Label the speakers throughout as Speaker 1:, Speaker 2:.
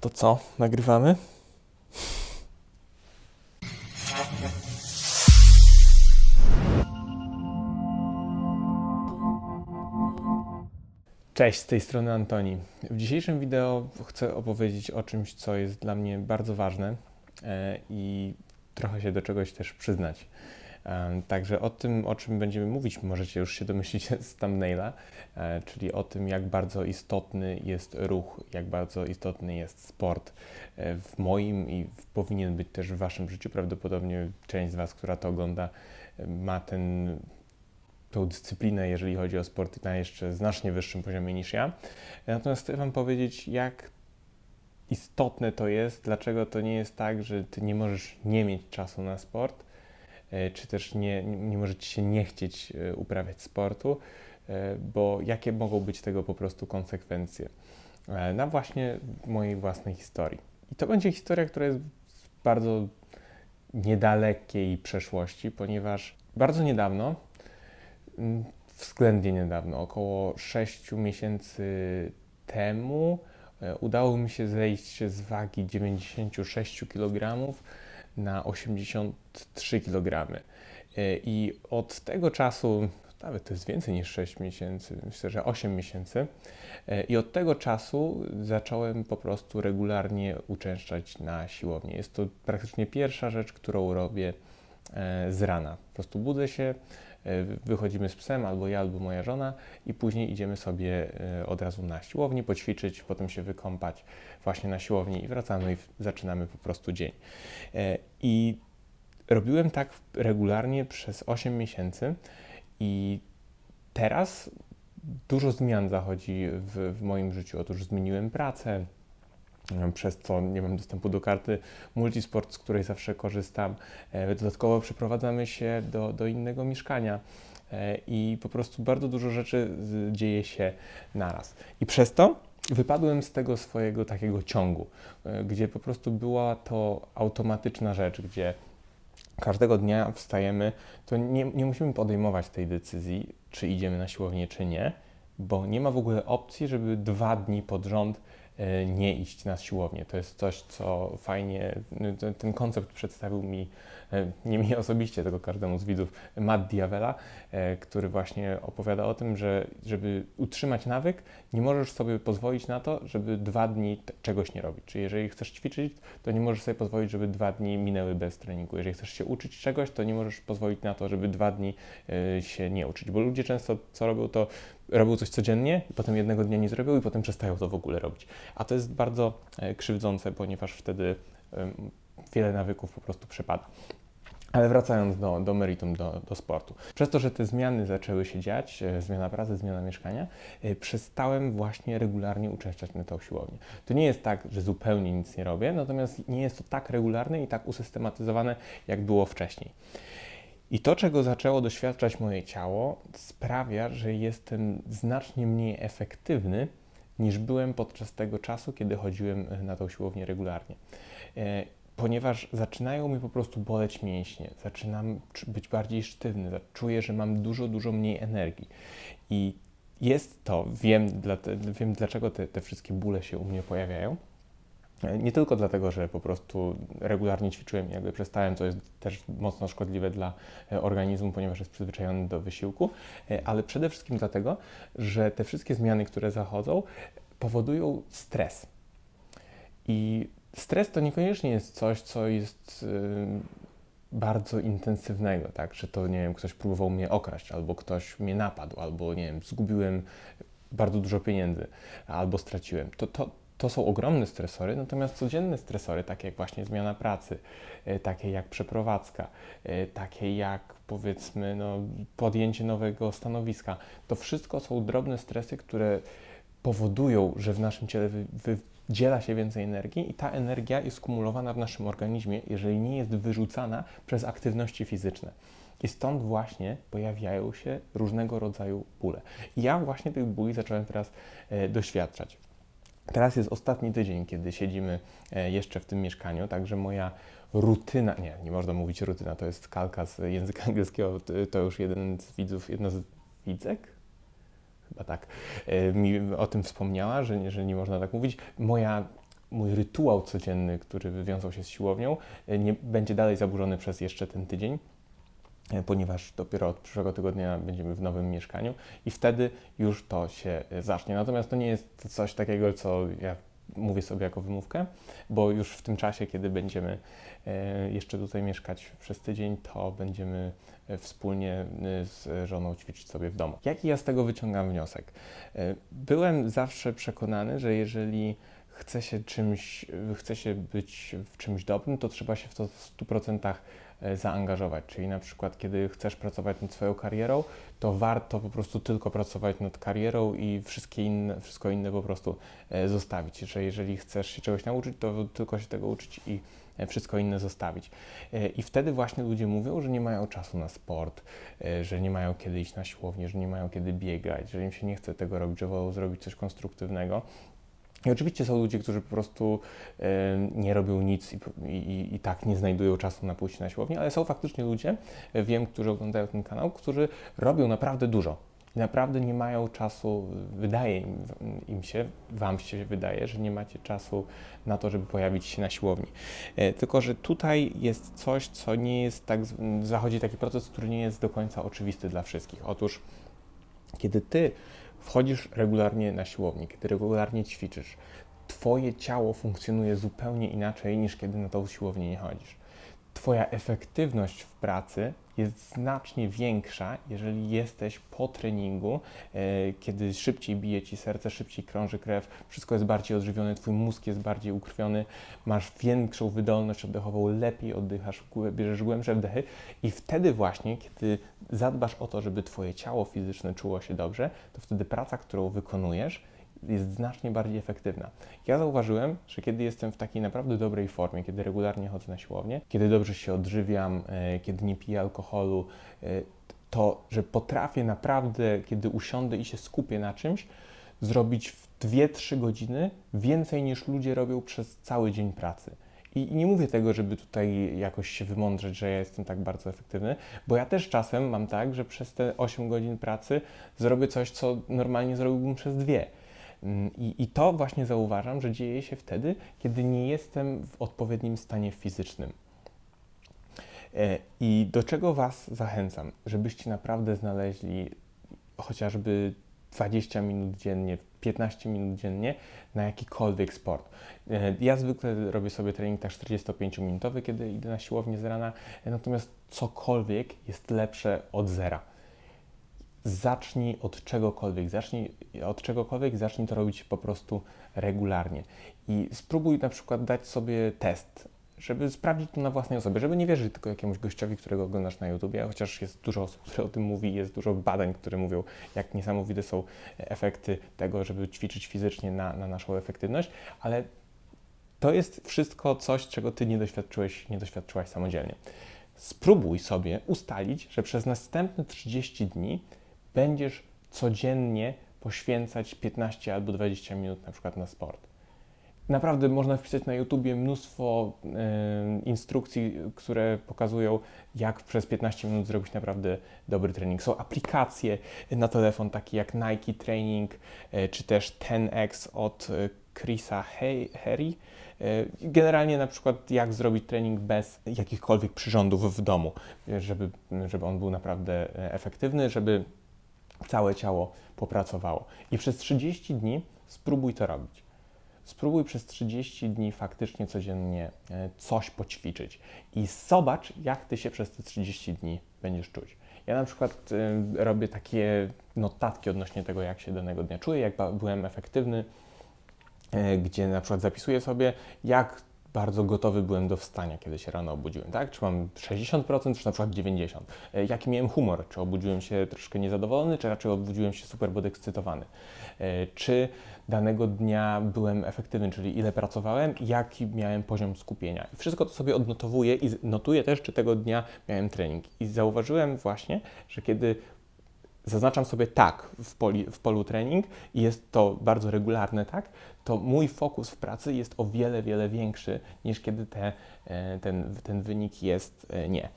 Speaker 1: To co, nagrywamy? Cześć, z tej strony Antoni. W dzisiejszym wideo chcę opowiedzieć o czymś, co jest dla mnie bardzo ważne e, i trochę się do czegoś też przyznać. Także o tym, o czym będziemy mówić, możecie już się domyślić z thumbnaila, e, czyli o tym, jak bardzo istotny jest ruch, jak bardzo istotny jest sport e, w moim i powinien być też w Waszym życiu. Prawdopodobnie część z Was, która to ogląda, e, ma ten, tą dyscyplinę, jeżeli chodzi o sport, na jeszcze znacznie wyższym poziomie niż ja. Natomiast chcę Wam powiedzieć, jak istotne to jest, dlaczego to nie jest tak, że Ty nie możesz nie mieć czasu na sport, czy też nie, nie może Ci się nie chcieć e, uprawiać sportu, e, bo jakie mogą być tego po prostu konsekwencje e, na właśnie mojej własnej historii. I to będzie historia, która jest z bardzo niedalekiej przeszłości, ponieważ bardzo niedawno, względnie niedawno, około 6 miesięcy temu, e, udało mi się zejść z wagi 96 kg na 83 kg. E, I od tego czasu, nawet to jest więcej niż 6 miesięcy, myślę, że 8 miesięcy, e, i od tego czasu zacząłem po prostu regularnie uczęszczać na siłownię. Jest to praktycznie pierwsza rzecz, którą robię z rana. Po prostu budzę się, e, wychodzimy z psem, albo ja, albo moja żona, i później idziemy sobie e, od razu na siłownię, poćwiczyć, potem się wykąpać właśnie na siłowni i wracamy i zaczynamy po prostu dzień. E, I robiłem tak regularnie przez 8 miesięcy i teraz dużo zmian zachodzi w, w moim życiu. Otóż zmieniłem pracę, e, przez co nie mam dostępu do karty multisport, z której zawsze korzystam. E, Dodatkowo przeprowadzamy się do, do innego mieszkania e, i po prostu bardzo dużo rzeczy dzieje się naraz. I przez to wypadłem z tego swojego takiego ciągu, e, gdzie po prostu była to automatyczna rzecz, gdzie każdego dnia wstajemy, to nie, nie musimy podejmować tej decyzji, czy idziemy na siłownię, czy nie, bo nie ma w ogóle opcji, żeby dwa dni pod rząd nie iść na siłownię. To jest coś, co fajnie, n- ten- koncept przedstawił mi, e, nie mi osobiście, tylko każdemu z widzów, Matt Diavela, e, który właśnie opowiada o tym, że żeby utrzymać nawyk, nie możesz sobie pozwolić na to, żeby dwa dni czegoś nie robić. Czyli jeżeli chcesz ćwiczyć, to nie możesz sobie pozwolić, żeby dwa dni minęły bez treningu. Jeżeli chcesz się uczyć czegoś, to nie możesz pozwolić na to, żeby dwa dni y, się nie uczyć. Bo ludzie często co robią, to robią coś codziennie, potem jednego dnia nie zrobią i potem przestają to w ogóle robić. A to jest bardzo e, krzywdzące, ponieważ wtedy wiele nawyków po prostu przepada. Ale wracając do, do meritum, do, do sportu. Przez to, że te zmiany zaczęły się dziać, e, zmiana pracy, zmiana mieszkania, e, przestałem właśnie regularnie uczęszczać na tą siłownię. To nie jest tak, że zupełnie nic nie robię, natomiast nie jest to tak regularne i tak usystematyzowane, jak było wcześniej. I to, czego zaczęło doświadczać moje ciało, sprawia, że jestem znacznie mniej efektywny niż byłem podczas tego czasu, kiedy chodziłem e, na tą siłownię regularnie. Ponieważ zaczynają mi po prostu boleć mięśnie, zaczynam cz- być bardziej sztywny, czuję, że mam dużo, dużo mniej energii. I jest to, wiem, dla, wiem dlaczego te, te wszystkie bóle się u mnie pojawiają. Nie tylko dlatego, że po prostu regularnie ćwiczyłem i jakby przestałem, co jest też mocno szkodliwe dla e, organizmu, ponieważ jest przyzwyczajony do wysiłku, e, ale przede wszystkim dlatego, że te wszystkie zmiany, które zachodzą, powodują stres. I stres to niekoniecznie jest coś, co jest ym, bardzo intensywnego, tak? Że to, nie wiem, ktoś próbował mnie okraść, albo ktoś mnie napadł, albo, nie wiem, zgubiłem bardzo dużo pieniędzy, albo straciłem. To, to, to są ogromne stresory, natomiast codzienne stresory, takie jak właśnie zmiana pracy, e, takie jak przeprowadzka, e, takie jak powiedzmy no, podjęcie nowego stanowiska, to wszystko są drobne stresy, które powodują, że w naszym ciele wy, wydziela się więcej energii i ta energia jest kumulowana w naszym organizmie, jeżeli nie jest wyrzucana przez aktywności fizyczne. I stąd właśnie pojawiają się różnego rodzaju bóle. I ja właśnie tych bóli zacząłem teraz e, doświadczać. Teraz jest ostatni tydzień, kiedy siedzimy e, jeszcze w tym mieszkaniu, także moja rutyna, nie, nie można mówić rutyna, to jest kalka z języka angielskiego, to już jeden z widzów, jedna z widzek? Chyba tak, e, mi o tym wspomniała, że, że nie można tak mówić. Moja mój rytuał codzienny, który wywiązał się z siłownią, e, nie będzie dalej zaburzony przez jeszcze ten tydzień, e, ponieważ dopiero od przyszłego tygodnia będziemy w nowym mieszkaniu i wtedy już to się zacznie. Natomiast to nie jest coś takiego, co ja mówię sobie jako wymówkę, bo już w tym czasie, kiedy będziemy jeszcze tutaj mieszkać przez tydzień, to będziemy wspólnie z żoną ćwiczyć sobie w domu. Jaki ja z tego wyciągam wniosek? Byłem zawsze przekonany, że jeżeli chce się czymś, chce się być w czymś dobrym, to trzeba się w to w 100% e, zaangażować. Czyli na przykład, kiedy chcesz pracować nad swoją karierą, to warto po prostu tylko pracować nad karierą i wszystkie inne, wszystko inne po prostu e, zostawić. Że jeżeli chcesz się czegoś nauczyć, to tylko się tego uczyć i e, wszystko inne zostawić. I wtedy właśnie ludzie mówią, że nie mają czasu na sport, że nie mają kiedy iść na siłownię, że nie mają kiedy biegać, że im się nie chce tego robić, że wolą zrobić coś konstruktywnego. I oczywiście są ludzie, którzy po prostu y, nie robią nic i, i, i, tak nie znajdują czasu na pójście na siłownię, ale są faktycznie ludzie, wiem, którzy oglądają ten kanał, którzy robią naprawdę dużo. Naprawdę nie mają czasu, wydaje im, im się, Wam się wydaje, że nie macie czasu na to, żeby pojawić się na siłowni. E, tylko, że tutaj jest coś, co nie jest tak, zachodzi taki proces, który nie jest do końca oczywisty dla wszystkich. Otóż, kiedy Ty wchodzisz regularnie na siłownię, kiedy regularnie ćwiczysz, Twoje ciało funkcjonuje zupełnie inaczej niż kiedy na tą siłownię nie chodzisz. Twoja efektywność w pracy jest znacznie większa, jeżeli jesteś po treningu, e, kiedy szybciej bije ci serce, szybciej krąży krew, wszystko jest bardziej odżywione, twój mózg jest bardziej ukrwiony, masz większą wydolność oddechową, lepiej oddychasz, bierzesz głębsze wdechy i wtedy właśnie, kiedy zadbasz o to, żeby twoje ciało fizyczne czuło się dobrze, to wtedy praca, którą wykonujesz, jest znacznie bardziej efektywna. Ja zauważyłem, że kiedy jestem w takiej naprawdę dobrej formie, kiedy regularnie chodzę na siłownię, kiedy dobrze się odżywiam, e, kiedy nie piję alkoholu, e, to, że potrafię naprawdę, kiedy usiądę i się skupię na czymś, zrobić w 2-3 godziny więcej niż ludzie robią przez cały dzień pracy. I nie mówię tego, żeby tutaj jakoś się wymądrzeć, że ja jestem tak bardzo efektywny, bo ja też czasem mam tak, że przez te 8 godzin pracy zrobię coś, co normalnie zrobiłbym przez dwie. Mm, I, I to właśnie zauważam, że dzieje się wtedy, kiedy nie jestem w odpowiednim stanie fizycznym. E, I do czego Was zachęcam? Żebyście naprawdę znaleźli chociażby 20 minut dziennie, 15 minut dziennie na jakikolwiek sport. E, ja zwykle robię sobie trening tak 45-minutowy, kiedy idę na siłownię z rana, natomiast cokolwiek jest lepsze od zera zacznij od czegokolwiek, zacznij od czegokolwiek, zacznij to robić po prostu regularnie. I spróbuj na przykład dać sobie test, żeby sprawdzić to na własnej osobie, żeby nie wierzyć tylko jakiemuś gościowi, którego oglądasz na YouTubie, chociaż jest dużo osób, które o tym mówi, jest dużo badań, które mówią, jak niesamowite są efekty tego, żeby ćwiczyć fizycznie na, na naszą efektywność, ale to jest wszystko coś, czego Ty nie doświadczyłeś, nie doświadczyłaś samodzielnie. Spróbuj sobie ustalić, że przez następne 30 dni będziesz codziennie poświęcać 15 albo 20 minut na przykład na sport. Naprawdę można wpisać na YouTubie mnóstwo y, instrukcji, które pokazują, jak przez 15 minut zrobić naprawdę dobry trening. Są aplikacje na telefon, takie jak Nike Training, y, czy też 10X od y, Chrisa Harry. Generalnie na przykład jak zrobić trening bez jakichkolwiek przyrządów w domu, żeby, żeby on był naprawdę efektywny, żeby całe ciało popracowało. I przez 30 dni spróbuj to robić. Spróbuj przez 30 dni faktycznie codziennie e, coś poćwiczyć i zobacz, jak ty się przez te 30 dni będziesz czuć. Ja na przykład y, robię takie notatki odnośnie tego, jak się danego dnia czuję, jak byłem efektywny, y, gdzie na przykład zapisuję sobie, jak bardzo gotowy byłem do wstania, kiedy się rano obudziłem, tak? Czy mam 60%, czy na przykład 90%? E, jaki miałem humor? Czy obudziłem się troszkę niezadowolony, czy raczej obudziłem się super podekscytowany? E, czy danego dnia byłem efektywny, czyli ile pracowałem, jaki miałem poziom skupienia? Wszystko to sobie odnotowuję i notuję też, czy tego dnia miałem trening. I zauważyłem właśnie, że kiedy zaznaczam sobie tak w, poli, w polu trening i jest to bardzo regularne tak, to mój fokus w pracy jest o wiele, wiele większy niż kiedy te, e, ten, ten wynik jest e, nie.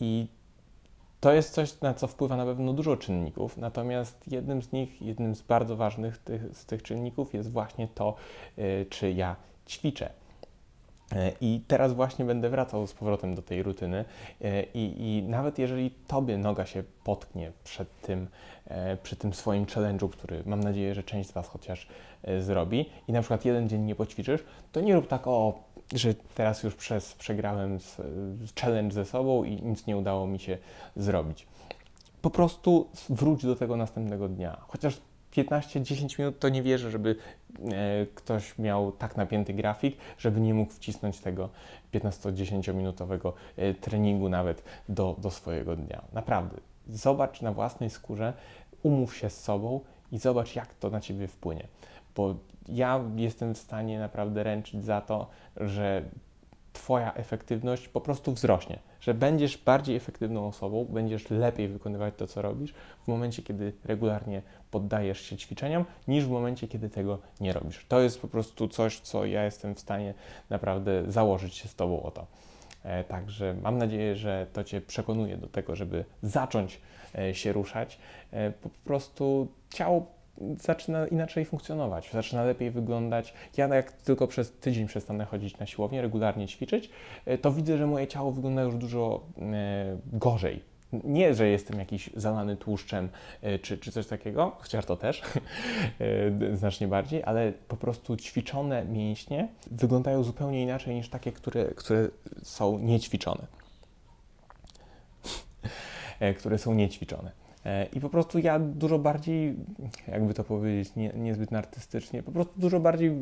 Speaker 1: I to jest coś, na co wpływa na pewno dużo czynników, natomiast jednym z nich, jednym z bardzo ważnych tych, z tych czynników jest właśnie to, e, czy ja ćwiczę. E, I teraz właśnie będę wracał z powrotem do tej rutyny E, i, i nawet jeżeli tobie noga się potknie przed tym, e, przy tym swoim challenge'u, który mam nadzieję, że część z Was chociaż zrobi i na przykład jeden dzień nie poćwiczysz, to nie rób tak o, że teraz już przez, przegrałem z challenge ze sobą i nic nie udało mi się zrobić. Po prostu wróć do tego następnego dnia. Chociaż 15-10 minut to nie wierzę, żeby e, ktoś miał tak napięty grafik, żeby nie mógł wcisnąć tego 15-10 minutowego e, treningu nawet do, do swojego dnia. Naprawdę. Zobacz na własnej skórze, umów się z sobą i zobacz, jak to na ciebie wpłynie. Bo ja jestem w stanie naprawdę ręczyć za to, że Twoja efektywność po prostu wzrośnie, że będziesz bardziej efektywną osobą, będziesz lepiej wykonywać to, co robisz w momencie, kiedy regularnie poddajesz się ćwiczeniom, niż w momencie, kiedy tego nie robisz. To jest po prostu coś, co ja jestem w stanie naprawdę założyć się z Tobą o to. E, Także mam nadzieję, że to Cię przekonuje do tego, żeby zacząć e, się ruszać. E, Po prostu ciało zaczyna inaczej funkcjonować, zaczyna lepiej wyglądać. Ja jak tylko przez tydzień przestanę chodzić na siłownię, regularnie ćwiczyć, e, to widzę, że moje ciało wygląda już dużo e, gorzej. Nie, że jestem jakiś zalany tłuszczem e, czy, czy coś takiego, chociaż to też znacznie bardziej, ale po prostu ćwiczone mięśnie wyglądają zupełnie inaczej niż takie, które, które są niećwiczone. Które są niećwiczone. E, I po prostu ja dużo bardziej, jakby to powiedzieć, nie, niezbyt artystycznie, po prostu dużo bardziej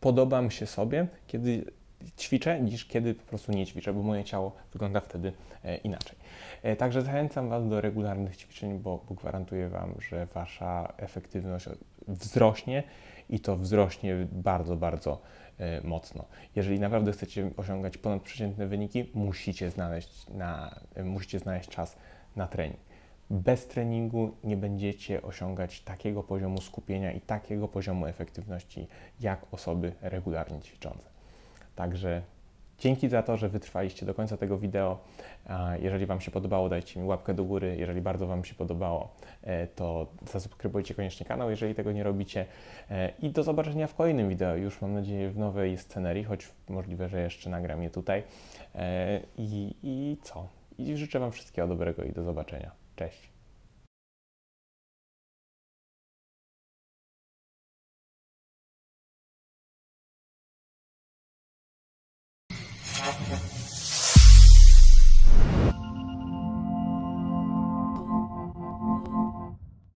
Speaker 1: podobam się sobie, kiedy ćwiczę, niż kiedy po prostu nie ćwiczę, bo moje ciało wygląda wtedy e, inaczej. E, Także zachęcam Was do regularnych ćwiczeń, bo, bo gwarantuję Wam, że Wasza efektywność wzrośnie i to wzrośnie bardzo, bardzo mocno. Jeżeli naprawdę chcecie osiągać ponadprzeciętne wyniki, musicie znaleźć, na, musicie znaleźć czas na trening. Bez treningu nie będziecie osiągać takiego poziomu skupienia i takiego poziomu efektywności jak osoby regularnie ćwiczące. Także dzięki za to, że wytrwaliście do końca tego wideo. Jeżeli Wam się podobało, dajcie mi łapkę do góry. Jeżeli bardzo Wam się podobało, e, to zasubskrybujcie koniecznie kanał, jeżeli tego nie robicie. E, I do zobaczenia w kolejnym wideo, już mam nadzieję w nowej scenerii, choć możliwe, że jeszcze nagram je tutaj. E, I, i co? I życzę Wam wszystkiego dobrego i do zobaczenia. Cześć.